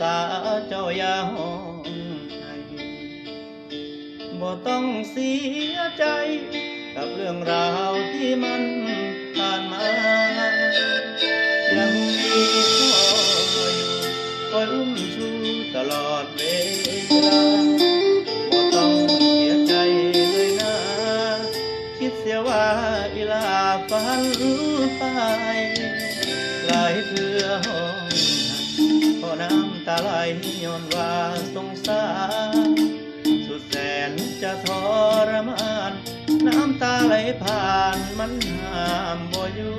ษาเศร้าสาเจ้าอย่าห้องใจบ่ต้องเสียใจ กับเรื่องราวที่มันผ่านมา น้ำตาไหลย้อนว่าสงสารสุดแสนจะทรมาน น้ำตาไหลผ่านมันห้ามบ่อยู่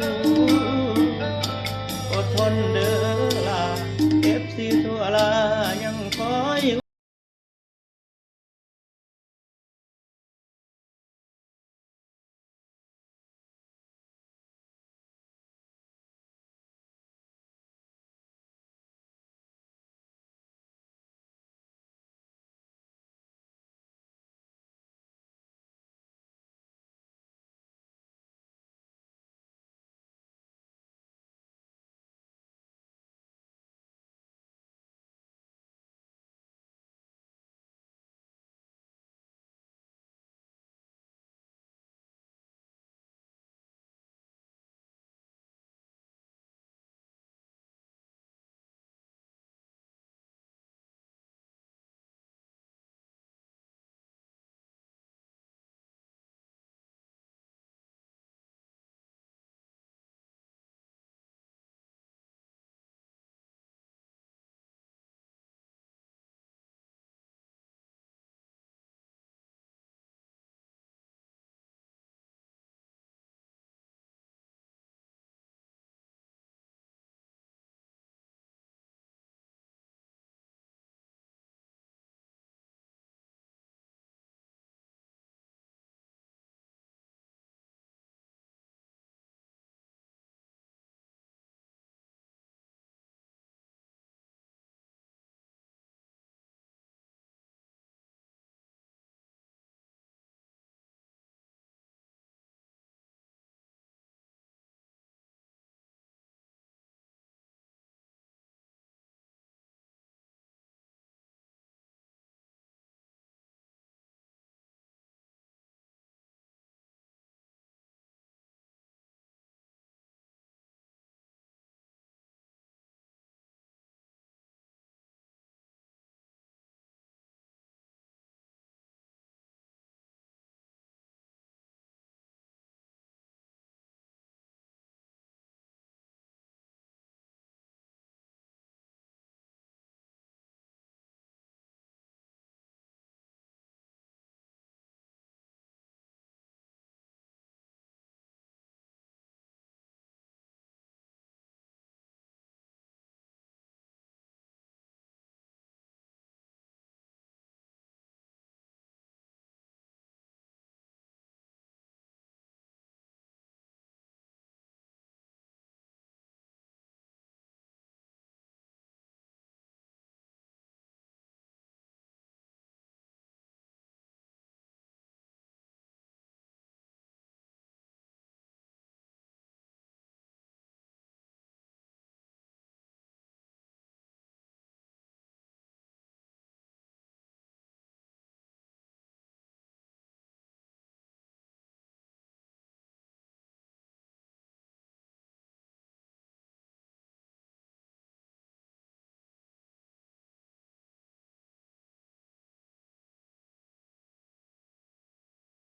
อดทนเด้อลาเก็บสีทั่วลา